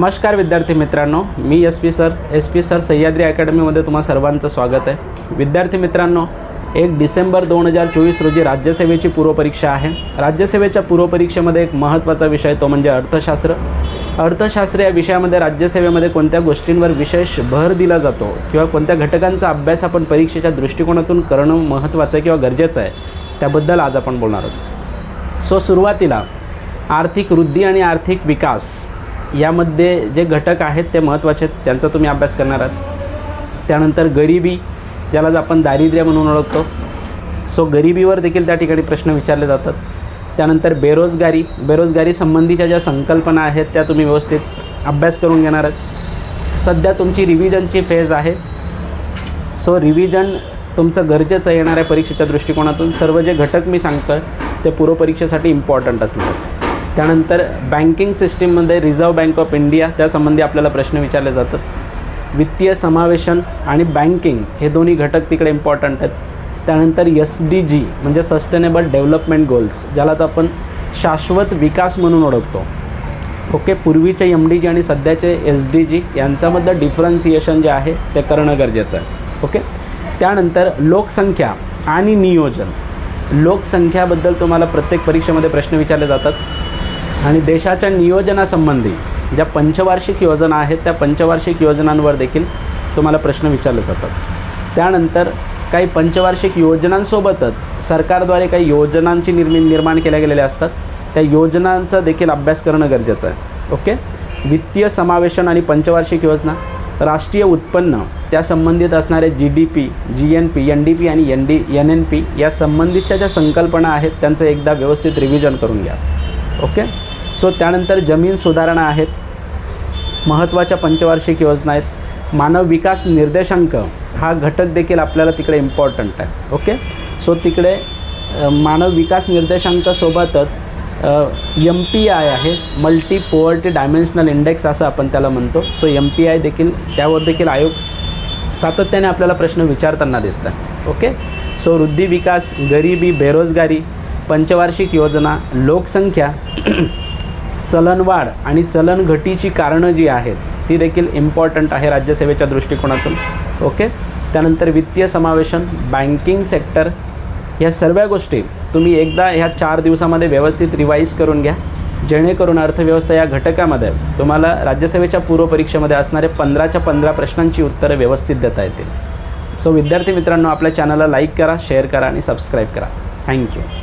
नमस्कार विद्यार्थी मित्रांनो मी S P sir. S P sir Sahyadri अकॅडमीमध्ये तुम्हा सर्वांचं स्वागत आहे. विद्यार्थी मित्रांनो एक डिसेंबर दोन हजार चोवीस रोजी राज्यसेवेची पूर्वपरीक्षा आहे. राज्यसेवेच्या पूर्वपरीक्षेमध्ये एक महत्त्वाचा विषय तो म्हणजे अर्थशास्त्र. अर्थशास्त्र या विषयामध्ये राज्यसेवेमध्ये कोणत्या गोष्टींवर विशेष भर दिला जातो किंवा कोणत्या घटकांचा अभ्यास आपण परीक्षेच्या दृष्टिकोनातून करणं महत्त्वाचं आहे किंवा गरजेचं आहे त्याबद्दल आज आपण बोलणार आहोत. सो सुरुवातीला आर्थिक वृद्धी आणि आर्थिक विकास यामध्ये जे घटक आहेत ते महत्त्वाचे आहेत त्यांचा तुम्ही अभ्यास करणार आहात. त्यानंतर गरिबी ज्यालाच आपण दारिद्र्य म्हणून ओळखतो. सो गरिबीवर देखील त्या ठिकाणी प्रश्न विचारले जातात. त्यानंतर बेरोजगारी बेरोजगारी संबंधीच्या ज्या संकल्पना आहेत त्या तुम्ही व्यवस्थित अभ्यास करून घेणार आहात. सध्या तुमची रिव्हिजनची फेज आहे. सो रिव्हिजन तुमचं गरजेचं येणार आहे परीक्षेच्या दृष्टिकोनातून. सर्व जे घटक मी सांगतो आहे ते पूर्वपरीक्षेसाठी इम्पॉर्टंट असणार आहेत. त्यानंतर बँकिंग सिस्टीममध्ये रिझर्व्ह बँक ऑफ इंडिया त्यासंबंधी आपल्याला प्रश्न विचारले जातात. वित्तीय समावेशन आणि बँकिंग हे दोन्ही घटक तिकडे इम्पॉर्टंट आहेत. त्यानंतर एस डी जी म्हणजे सस्टेनेबल डेव्हलपमेंट गोल्स ज्याला तर आपण शाश्वत विकास म्हणून ओळखतो. ओके पूर्वीचे एम डी जी आणि सध्याचे एस डी जी यांच्यामधलं डिफरन्सिएशन जे आहे ते करणं गरजेचं आहे. ओके? त्यानंतर लोकसंख्या आणि नियोजन. लोकसंख्याबद्दल तुम्हाला प्रत्येक परीक्षेमध्ये प्रश्न विचारले जातात. आणि देशाच्या नियोजनासंबंधी ज्या पंचवार्षिक योजना आहेत त्या पंचवार्षिक योजनांवर देखील तुम्हाला प्रश्न विचारले जातात. त्यानंतर काही पंचवार्षिक योजनांसोबतच सरकारद्वारे काही योजनांची निर्मि निर्माण केल्या गेलेल्या असतात. त्या योजनांचा देखील अभ्यास करणं गरजेचं आहे. ओके? वित्तीय समावेशन आणि पंचवार्षिक योजना राष्ट्रीय उत्पन्न त्या संबंधित असणारे G D P G N P N D P आणि N D N N P या संबंधितच्या ज्या संकल्पना आहेत त्यांचं एकदा व्यवस्थित रिव्हिजन करून घ्या. ओके? सो त्यानंतर जमीन सुधारणा आहेत महत्त्वाच्या पंचवार्षिक योजना आहेत. मानव विकास निर्देशांक हा घटक देखील आपल्याला तिकडे इम्पॉर्टंट आहे ओके सो तिकडे मानव विकास निर्देशांकासोबतच एम पी आय आहे मल्टी पोवर्टी डायमेन्शनल इंडेक्स असं आपण त्याला म्हणतो. सो एम पी आय देखील त्यावर देखील आयोग सातत्याने आपल्याला प्रश्न विचारताना दिसतात ओके सो वृद्धी विकास गरिबी बेरोजगारी पंचवार्षिक योजना लोकसंख्या चलनवाढ आणि चलनघटीची कारणं जी आहेत ती देखील इम्पॉर्टंट आहे राज्यसेवेच्या दृष्टिकोनातून. ओके त्यानंतर वित्तीय समावेशन बँकिंग सेक्टर या सर्व गोष्टी तुम्ही एकदा ह्या चार दिवसामध्ये व्यवस्थित रिवाईज करून घ्या. जेणेकरून अर्थव्यवस्था या घटकामध्ये तुम्हाला राज्यसेवेच्या पूर्वपरीक्षेमध्ये असणारे पंधराच्या पंधरा प्रश्नांची उत्तरं व्यवस्थित देता येतील. सो विद्यार्थी मित्रांनो आपल्या चॅनलला लाईक करा शेअर करा आणि सबस्क्राईब करा. थँक्यू